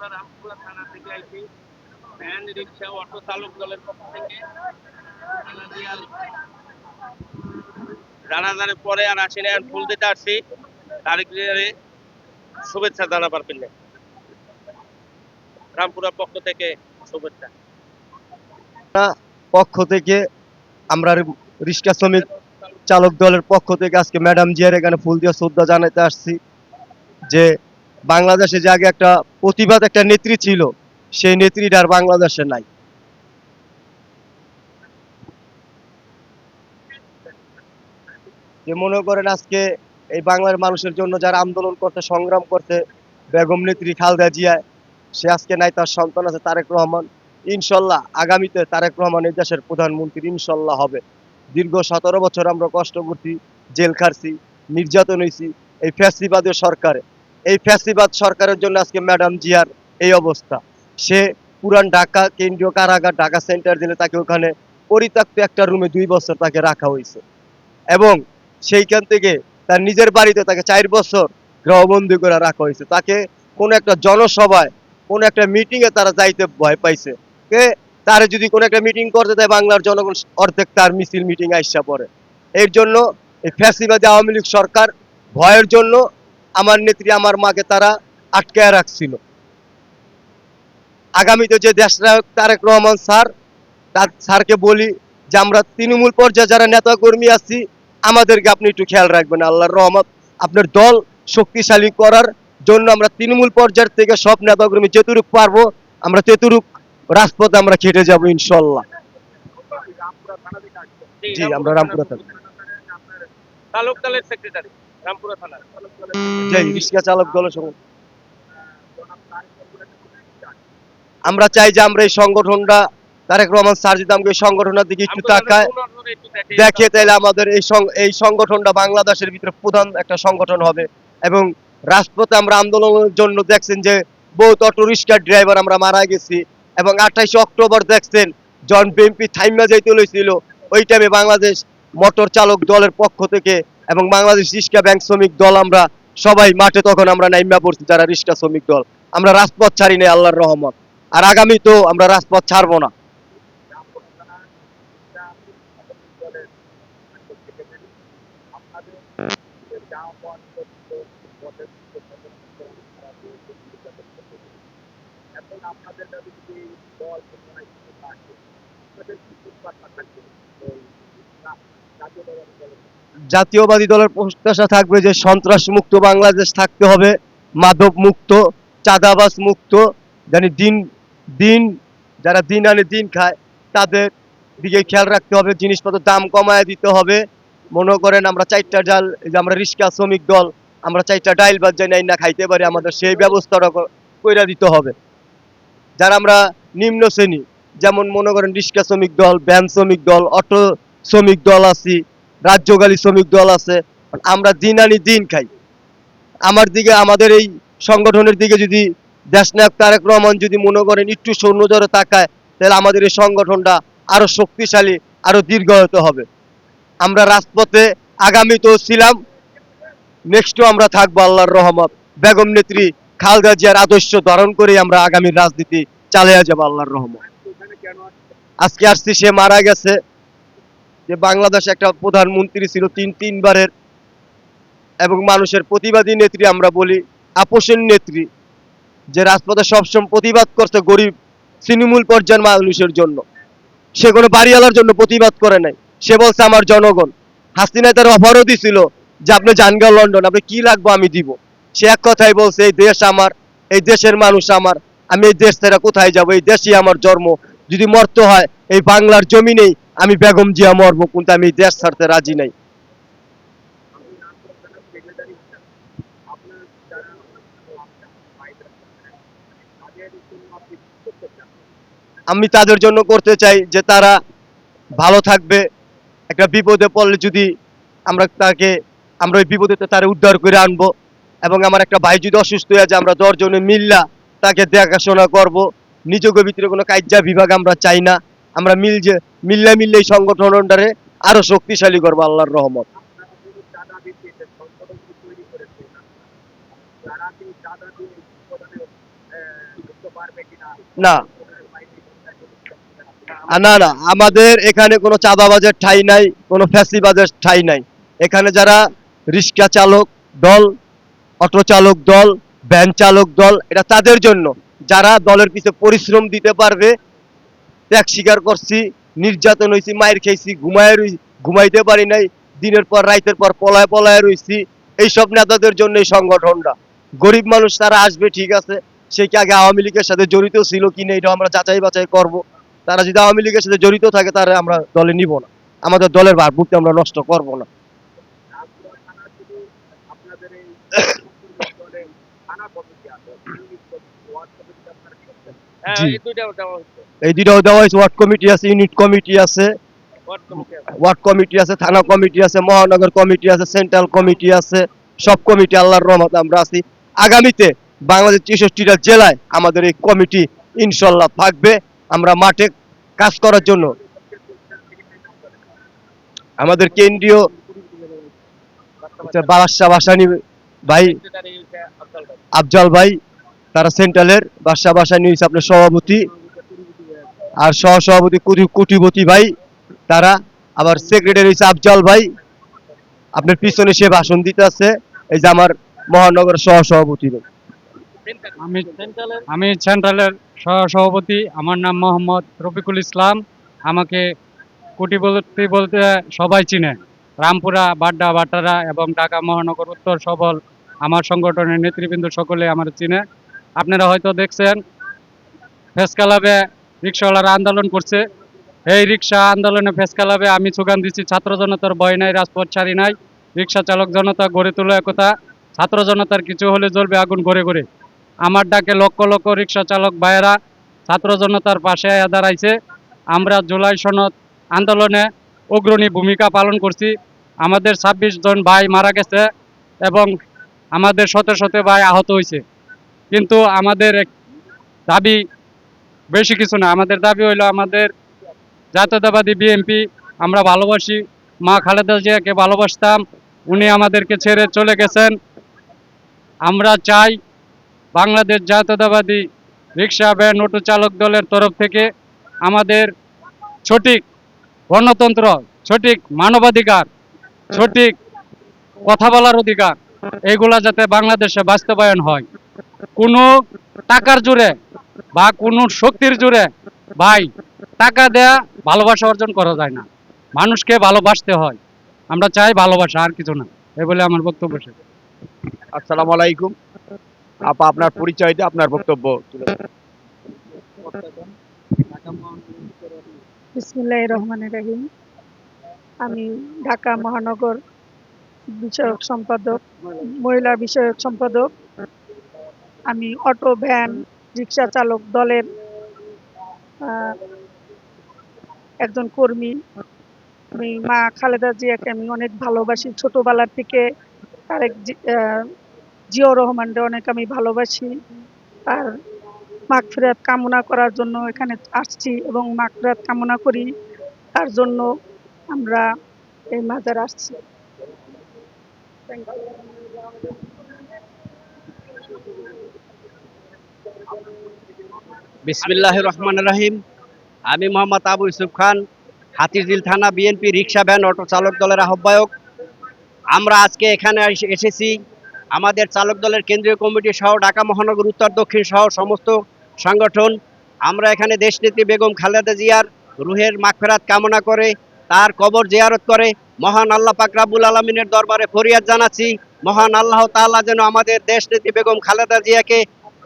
আমরা রামপুরা থানা থেকে আইছি। ভ্যান, রিক্সা, অটো চালক দলের পক্ষ থেকে। পরে আর আসি না ফুল দিতে আসছি। শুভেচ্ছা জানাবার পেলে রামপুরা পক্ষ থেকে শুভেচ্ছা। পক্ষ থেকে আমরা রিক্সা শ্রমিক চালক দলের পক্ষ থেকে আজকে ম্যাডাম জিয়ার এখানে ফুল দিয়ে শ্রদ্ধা জানাতে আসছি যে বাংলাদেশে যে আগে একটা প্রতিবাদ, একটা নেত্রী ছিল, সেই নেত্রীটা আর বাংলাদেশে নাই। যে মনে করেন আজকে এই বাংলার মানুষের জন্য যারা আন্দোলন করতে সংগ্রাম করতে বেগম নেত্রী খালদা জিয়া, সে আজকে নাই, তার সন্তান আছে তারেক রহমান। ইনশাল্লাহ আগামীতে তারেক রহমান এই দেশের প্রধানমন্ত্রী ইনশাল্লাহ হবে। দীর্ঘ সতেরো বছর আমরা কষ্ট করছি, জেল খাটছি, নির্যাতন হয়েছি এই ফ্যাসিবাদের সরকারে। এই ফ্যাসিবাদ সরকারের জন্য আজকে ম্যাডাম জিয়ার এই অবস্থা। সে পুরান ঢাকা, কেন্দ্রীয় কারাগার, ঢাকা সেন্টার দিলে তাকে ওখানে পরিত্যক্ত একটা রুমে দুই বছর তাকে রাখা হয়েছে। এবং সেইখান থেকে তার নিজের বাড়িতে তাকে চার বছর গৃহবন্দী করে রাখা হয়েছে। তাকে কোনো একটা জনসভায়, কোনো একটা মিটিংয়ে তারা যাইতে ভয় পাইছে। কে? তার যদি কোনো একটা মিটিং করতে দেয়, বাংলার জনগণ অর্ধেক তার মিছিল মিটিং আইসা পড়ে। এর জন্য এই ফ্যাসিবাদী আওয়ামী লীগ সরকার ভয়ের জন্য আমার নেত্রী আমার মাকে তারা আটকায় রাখছিল। আগামীতে যে দেশনায়ক তারেক রহমান স্যার তার স্যারকে বলি যে আমরা তৃণমূল পর্যায়ে যারা নেতা কর্মী আছি আমাদেরকে আপনি একটু খেয়াল রাখবেন। আল্লাহর রহমত আপনার দল শক্তিশালী করার জন্য আমরা তৃণমূল পর্যায়ের থেকে সব নেতাকর্মী যেতুরুক পারব আমরা তেতুরুক রাজপথে আমরা খেটে যাব ইনশাল্লাহ। জি, আমরা রামপুরা থানা। চালক দলের সেক্রেটারি রামপুরা থানা। রিক্সা চালক দলের আমরা চাই যে আমরা এই সংগঠনটা তারেক রহমান স্যার যদি আমাকে এই সংগঠনের দিকে একটু তাকায়। দেখে। তাহলে আমাদের এই এই সংগঠনটা বাংলাদেশের ভিতরে প্রধান একটা সংগঠন হবে। এবং রাজপথে আমরা আন্দোলনের জন্য দেখছেন যে বহুত অটো রিক্সার ড্রাইভার আমরা মারা গেছি। এবং আঠাইশে অক্টোবর দেখছেন জন বিএনপি থাইমা যাইতে লইছিল ওই টাইমে বাংলাদেশ মোটর চালক দলের পক্ষ থেকে এবং বাংলাদেশ রিস্কা ব্যাংক শ্রমিক দল আমরা সবাই মাঠে তখন আমরা নাইমা পড়ছি যারা রিস্কা শ্রমিক দল। আমরা রাজপথ ছাড়ি নাই, আল্লাহর রহমত। আর আগামী তো আমরা রাজপথ ছাড়বো না। জাতীয়বাদী দলের প্রত্যাশা থাকবে যে সন্ত্রাস মুক্ত বাংলাদেশ থাকতে হবে, মাদক মুক্ত, চাঁদাবাজ মুক্ত, জানি দিন দিন, যারা দিন আনে দিন খায়, তাদের দিকে খেয়াল রাখতে হবে জিনিসপত্রের দাম কমায় দিতে হবে। মনে করেন আমরা চারটা ডাল যে আমরা রিক্সা শ্রমিক দল, আমরা চারটা ডাইল বাদ যাই না খাইতে পারি, আমাদের সেই ব্যবস্থাটা করে দিতে হবে। যারা আমরা নিম্ন শ্রেণি, যেমন মনে করেন রিক্সা শ্রমিক দল ভ্যান শ্রমিক দল, অটো শ্রমিক দল আছি রাজ্যগালী শ্রমিক দল আছে, আমরা দিন আনি দিন খাই। আমার দিকে, আমাদের এই সংগঠনের দিকে যদি দেশনায়ক তারেক রহমান যদি মনে করেন একটু সৈন্যজরে তাকায়, তাহলে আমাদের এই সংগঠনটা আরও শক্তিশালী, আরও দীর্ঘায়িত হবে। আমরা রাজপথে আগামীতেও ছিলাম, নেক্সটও আমরা থাকব আল্লাহর রহমত। বেগম নেত্রী খালদা জিয়ার আদর্শ ধারণ করে আমরা আগামী রাজনীতি চালিয়ে যাব আল্লাহর রহমত। আজকে আসছি, সে মারা গেছে। যে বাংলাদেশ একটা প্রধানমন্ত্রী ছিল তিন তিনবারের এবং মানুষের প্রতিবাদী নেত্রী আমরা বলি আপোষের নেত্রী, যে রাজপথে সবসময় প্রতিবাদ করছে গরিব তৃণমূল পর্যায়ের মানুষের জন্য। সে কোনো বাড়িওয়ালার জন্য প্রতিবাদ করে নাই। সে বলছে আমার জনগণ হাসিনা তার অফারও দিছিল যে আপনি জানগা লন্ডন, আপনি কি লাগবো আমি দিব। সে এক কথাই বলছে, এই দেশ আমার, এই দেশের মানুষ আমার, আমি এই দেশ থেকে কোথায় যাব? এই দেশই আমার জন্ম যদি মরতে হয়, এই বাংলার জমিনেই আমি বেগম জিয়া মরবো, কিন্তু আমি দেশ ছাড়তে রাজি নাই। আমি তাদের জন্য করতে চাই যে তারা ভালো থাকবে। একটা বিপদে পড়লে যদি আমরা তাকে, আমরা ওই বিপদে তারা উদ্ধার করে আনব। এবং আমার একটা ভাই যদি অসুস্থ হয়ে যায়, আমরা দশজনে মিল্লা তাকে দেখাশোনা করব। নিজেকে ভিতরে কোনো কাজ্যা বিভাগ আমরা চাই না। আমরা মিল যে মিল্লা মিললে এই সংগঠনটারে আরও শক্তিশালী করব আল্লাহর রহমত। না। না না, আমাদের এখানে কোনো চাঁদাবাজের ঠাই নাই, কোনো ফ্যাসিবাজের ঠাই নাই। এখানে যারা রিক্সা চালক দল, অটো চালক দল, ভ্যান চালক দল, এটা তাদের জন্য। যারা দলের পিছে পরিশ্রম দিতে পারবে, ত্যাগ স্বীকার করছি, নির্যাতন হয়েছি মায়ের খেয়েছি ঘুমায় ঘুমাইতে পারি নাই, দিনের পর রাইতের পর পলায় পলায় রইছি। এইসব নেতাদের জন্য এই সংগঠনটা। গরিব মানুষ তারা আসবে, ঠিক আছে, সে কি আগে আওয়ামী লীগের সাথে জড়িত ছিল কিনা এটা আমরা যাচাই বাছাই করব। তারা যদি আওয়ামী লীগের সাথে জড়িত থাকে তারা আমরা দলে নিব না। আমাদের দলের ভারভুক্তি আমরা নষ্ট করব না হ্যাঁ জি। এই দুইটাও দেওয়া হয়েছে ওয়ার্ড কমিটি আছে ইউনিট কমিটি আছে। ওয়ার্ড কমিটি আছে। থানা কমিটি আছে মহানগর কমিটি আছে সেন্ট্রাল কমিটি আছে সব কমিটি আল্লাহর রহমতে আমরা আছি। আগামীতে বাংলাদেশ চৌষট্টিটা জেলায় আমাদের এই কমিটি ইনশাল্লাহ থাকবে। আমরা মাঠে কাজ করার জন্য আমাদের কেন্দ্রীয় বাদশাহ বাসানি ভাই। আফজাল ভাই। তারা সেন্ট্রালের বাদশাহ বাসানি হয়েছে আপনার সভাপতি আর সহ সভাপতি কুটি- কুটিপতি ভাই, তারা আবার সেক্রেটারি আফজাল ভাই। আপনার পিছনে সে ভাষণ দিতে আছে, এই যে আমার মহানগর সহ সভাপতি আমি আমি সেন্ট্রালের সহ সভাপতি আমার নাম মোহাম্মদ রফিকুল ইসলাম। আমাকে কুটিপতি বলতে সবাই চিনে। রামপুরা, বাড্ডা, বাটারা এবং ঢাকা মহানগর উত্তর সবল আমার সংগঠনের নেতৃবৃন্দ সকলে আমার চিনে। আপনারা হয়তো দেখছেন, ফেস ক্লাবে রিক্সাওয়ালারা আন্দোলন করছে। এই রিক্সা আন্দোলনে ফেস ক্লাবে আমি সুগান দিচ্ছি, ছাত্র জনতার ভয় নাই, রাজপথ ছাড়ি নাই। রিক্সা চালক জনতা গড়ে তোলা একতা ছাত্র জনতার কিছু হলে জ্বলবে আগুন ঘরে ঘরে। আমার ডাকে লক্ষ লক্ষ রিক্সা চালক ভাইয়েরা ছাত্র জনতার পাশে দাঁড়াইছে। আমরা জুলাই সনদ আন্দোলনে অগ্রণী ভূমিকা পালন করছি। আমাদের ছাব্বিশ জন ভাই মারা গেছে এবং আমাদের শত শত ভাই আহত হয়েছে। কিন্তু আমাদের দাবি বেশি কিছু না। আমাদের দাবি হইল আমাদের জাতীয়তাবাদী বিএনপি, আমরা ভালোবাসি। মা খালেদা জিয়াকে ভালোবাসতাম। উনি আমাদেরকে ছেড়ে চলে গেছেন। আমরা চাই বাংলাদেশ জাতীয়তাবাদী রিক্সা, ভ্যান, অটো চালক দলের তরফ থেকে আমাদের সঠিক গণতন্ত্র, সঠিক মানবাধিকার, সঠিক কথা বলার অধিকার, এগুলা যাতে বাংলাদেশে বাস্তবায়ন হয়। কোনো টাকার জোরে বা কোনো শক্তির জোরে ভাই টাকা দেয়া ভালোবাসা অর্জন করা যায় না। মানুষকে ভালোবাসতে হয়। আমরা চাই ভালোবাসা আর কিছু না। এই বলে আমার বক্তব্য শেষ। আসসালামু আলাইকুম। আপা আপনার পরিচয় দিয়ে আপনার বক্তব্য। বিসমুল্লাহ রহমান রাহিম। আমি ঢাকা মহানগর বিষয়ক সম্পাদক মহিলা বিষয়ক সম্পাদক আমি অটো, ভ্যান, রিক্সা চালক দলের একজন কর্মী। আমি মা খালেদা জিয়াকে আমি অনেক ভালোবাসি। ছোটবেলার থেকে তারেক জিয়াউর রহমানকে অনেক আমি ভালোবাসি। আর মাগফিরাত কামনা করার জন্য এখানে আসছি এবং মাগফিরাত কামনা করি। তার জন্য আমরা এই মাজার আসছি। বিসমিল্লাহ রহমান রাহিম। আমি মোহাম্মদ আবু ইউসুফ খান হাতিঝিল থানা বিএনপি রিক্সা ভ্যান অটো চালক দলের আহ্বায়ক। আমরা আজকে এখানে এসেছি। আমাদের চালক দলের কেন্দ্রীয় কমিটি সহ ঢাকা মহানগর, উত্তর, দক্ষিণ সহ সমস্ত সংগঠন। আমরা এখানে দেশনেত্রী বেগম খালেদা জিয়ার রুহের মাগফেরাত কামনা করে, তার কবর জিয়ারত করে, মহান আল্লাহ পাক রাব্বুল আলমিনের দরবারে ফরিয়াদ জানাচ্ছি। মহান আল্লাহ তাআলা যেন আমাদের দেশনেত্রী বেগম খালেদা জিয়াকে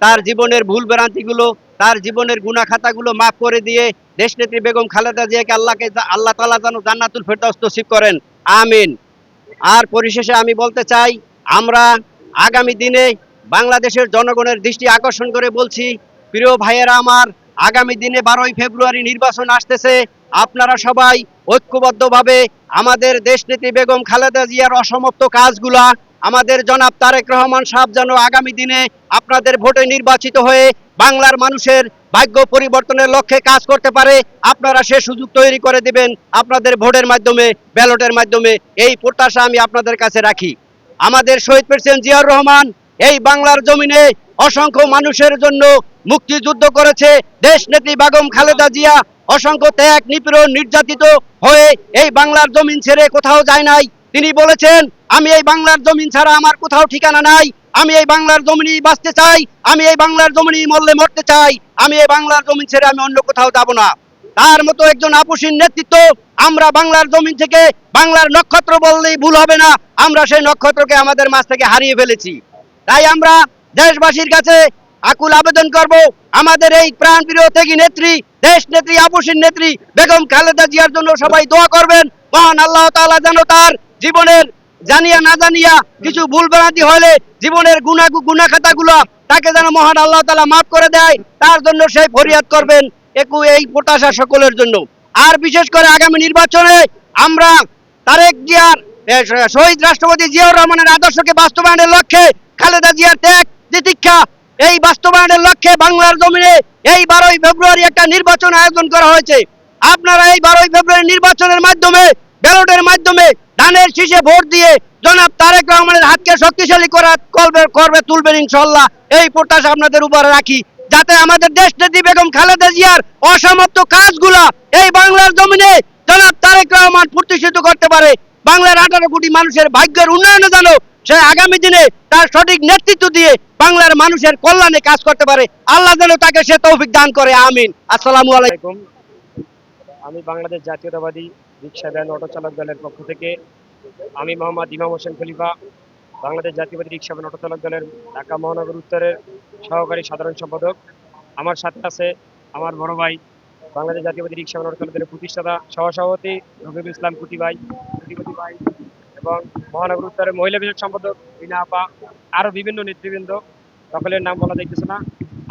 তার জীবনের ভুল ভ্রান্তিগুলো তার জীবনের গুণা খাতাগুলো মাফ করে দিয়ে দেশনেত্রী বেগম খালেদা জিয়াকে আল্লাহকে আল্লাহ তাআলা যেন জান্নাতুল ফেরদৌস নসিব করেন। আমিন। আর পরিশেষে আমি বলতে চাই, আমরা আগামী দিনে বাংলাদেশের জনগণের দৃষ্টি আকর্ষণ করে বলছি, প্রিয় ভাইয়েরা আমার, আগামী দিনে বারোই ফেব্রুয়ারি নির্বাচন আসতেছে। আপনারা সবাই ঐক্যবদ্ধভাবে আমাদের দেশনেত্রী বেগম খালেদা জিয়ার অসমাপ্ত কাজগুলা আমাদের জনাব তারেক রহমান সাহেব যেন আগামী দিনে আপনাদের ভোটে নির্বাচিত হয়ে বাংলার মানুষের ভাগ্য পরিবর্তনের লক্ষ্যে কাজ করতে পারে, আপনারা সে সুযোগ তৈরি করে দিবেন আপনাদের ভোটের মাধ্যমে, ব্যালটের মাধ্যমে, এই প্রত্যাশা আমি আপনাদের কাছে রাখি। আমাদের শহীদ প্রেসিডেন্ট জিয়াউর রহমান এই বাংলার জমিনে অসংখ্য মানুষের জন্য মুক্তিযুদ্ধ করেছে। দেশ নেত্রী বেগম খালেদা জিয়া অসংখ্য ত্যাগ, নিপীড়ন, নির্যাতিত হয়ে এই বাংলার জমিন ছেড়ে কোথাও যায় নাই। তিনি বলেছেন, আমি এই বাংলার জমিন ছাড়া আমার কোথাও ঠিকানা নাই। আমি এই বাংলার জমিনই বাঁচতে চাই, আমি এই বাংলার জমিনই মরলে মরতে চাই, আমি এই বাংলার জমিন ছেড়ে আমি অন্য কোথাও যাব না। তার মতো একজন আপুসীন নেতৃত্ব আমরা বাংলার জমিন থেকে বাংলার নক্ষত্র বললেই ভুল হবে না, আমরা সেই নক্ষত্রকে আমাদের মাছ থেকে হারিয়ে ফেলেছি। তাই আমরা দেশবাসীর কাছে আকুল আবেদন করব, আমাদের এই প্রাণপ্রিয় ত্যাগী নেত্রী, দেশ নেত্রী আপুসীন নেত্রী বেগম খালেদা জিয়ার জন্য সবাই দোয়া করবেন। মহান আল্লাহ তাআলা যেন তার জীবনের জানিয়া না জানিয়া কিছু ভুল ভ্রান্তি হলে জীবনের গুণা গুণা খাতাগুলো তাকে যেন মহান আল্লাহ তালা মাফ করে দেয়, তার জন্য সেই ফরিয়াদ করবেন একু এই প্রত্যাশা সকলের জন্য। আর বিশেষ করে আগামী নির্বাচনে আমরা তারেক জিয়ার শহীদ রাষ্ট্রপতি জিয়াউর রহমানের আদর্শকে বাস্তবায়নের লক্ষ্যে খালেদা জিয়ার ত্যাগ, তিতিক্ষা, এই বাস্তবায়নের লক্ষ্যে বাংলার জমিনে এই বারোই ফেব্রুয়ারি একটা নির্বাচন আয়োজন করা হয়েছে। আপনারা এই বারোই ফেব্রুয়ারি নির্বাচনের মাধ্যমে, ব্যালটের মাধ্যমে ধানের শীষে ভোট দিয়ে জনাব তারেক রহমানের হাতকে শক্তিশালী করা করবে করবে তুলবেন ইনশাল্লাহ এই প্রত্যাশা আপনাদের উপরে রাখি। যাতে আমাদের দেশ নেত্রী বেগম খালেদা জিয়ার অসমাপ্ত কাজগুলা এই বাংলার জমিনে জনাব তারেক রহমান প্রতিষ্ঠিত করতে পারে। বাংলার আঠারো কোটি মানুষের ভাগ্যের উন্নয়নে যেন সে আগামী দিনে তার সঠিক নেতৃত্ব দিয়ে বাংলার মানুষের কল্যাণে কাজ করতে পারে। আল্লাহ যেন তাকে সে তৌফিক দান করে, আমিন। আসসালামু আলাইকুম। আমি বাংলাদেশ জাতীয়তাবাদী রিক্সা ভ্যান অটো চালক দলের পক্ষ থেকে আমি মোহাম্মদ ইমাম হোসেন খলিফা, বাংলাদেশ জাতীয়বাদী রিক্সা ভ্যান অটো চালক দলের ঢাকা মহানগর উত্তরের সহকারী সাধারণ সম্পাদক, আমার সাথে আছে আমার বড় ভাই, বাংলাদেশ জাতীয়বাদী রিক্সা ভ্যান অটো চালক দলের প্রতিষ্ঠাতা সহসভাপতি রবিউল ইসলাম কুটি ভাই, কুটিপতি ভাই এবং মহানগর উত্তরের মহিলা বিষয়ক সম্পাদক বিনা আপা, আরও বিভিন্ন নেতৃবৃন্দ, সকলের নাম বলা যাইতেছে না।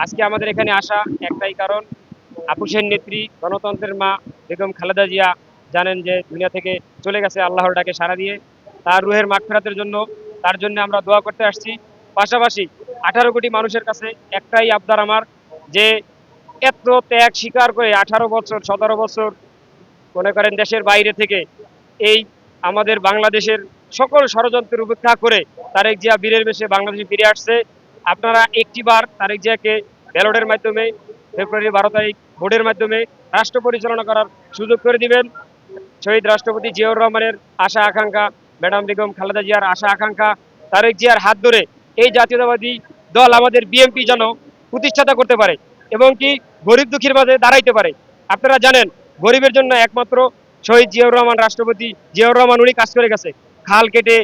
আজকে আমাদের এখানে আসা একটাই কারণ আপুসের নেত্রী, গণতন্ত্রের মা বেগম খালেদা জিয়া জানেন যে দুনিয়া থেকে চলে গেছে আল্লাহর ডাকে সারা দিয়ে। তার রুহের মাগফিরাতের জন্য, তার জন্য আমরা দোয়া করতে আসছি। পাশাপাশি আঠারো কোটি মানুষের কাছে একটাই আবদার আমার, যে এত ত্যাগ স্বীকার করে আঠারো বছর, সতেরো বছর মনে করেন দেশের বাইরে থেকে এই আমাদের বাংলাদেশের সকল ষড়যন্ত্রের উপেক্ষা করে তারেক জিয়া বীরের বেশে বাংলাদেশে ফিরে আসছে। আপনারা একটিবার তারেক জিয়াকে ব্যালটের মাধ্যমে ফেব্রুয়ারি বারো তারিখ ভোটের মাধ্যমে রাষ্ট্র পরিচালনা করার সুযোগ করে দিবেন। শহীদ রাষ্ট্রপতি জিয়াউর রহমানের আশা আকাঙ্ক্ষা, ম্যাডাম বেগম খালেদা জিয়ার আশা আকাঙ্ক্ষা, তারেক জিয়ার হাত ধরে এই জাতীয়তাবাদী দল আমাদের বিএনপি যেন প্রতিষ্ঠাতা করতে পারে এবং কি গরিব দুঃখীর মাঝে দাঁড়াইতে পারে। আপনারা জানেন, গরিবের জন্য একমাত্র শহীদ জিয়াউর রহমান রাষ্ট্রপতি জিয়াউর রহমান উনি কাজ করে গেছে। খাল কেটে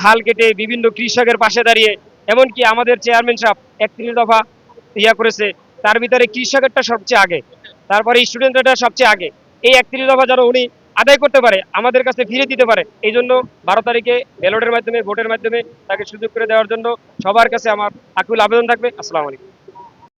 খাল কেটে বিভিন্ন কৃষকের পাশে দাঁড়িয়ে, এমনকি আমাদের চেয়ারম্যান সাহেব একত্রিশ দফা ইয়া করেছে তার ভিতরে কৃষকেরটা সবচেয়ে আগে, তারপরে স্টুডেন্টটা সবচেয়ে আগে। এই একত্রিশ দফা যেন উনি আদায় করতে পারে, আমাদের কাছে ফিরে দিতে পারে, এই জন্য বারো তারিখে ব্যালটের মাধ্যমে ভোটের মাধ্যমে তাকে সুযোগ করে দেওয়ার জন্য সবার কাছে আমার আকুল আবেদন থাকবে। আসসালামু আলাইকুম।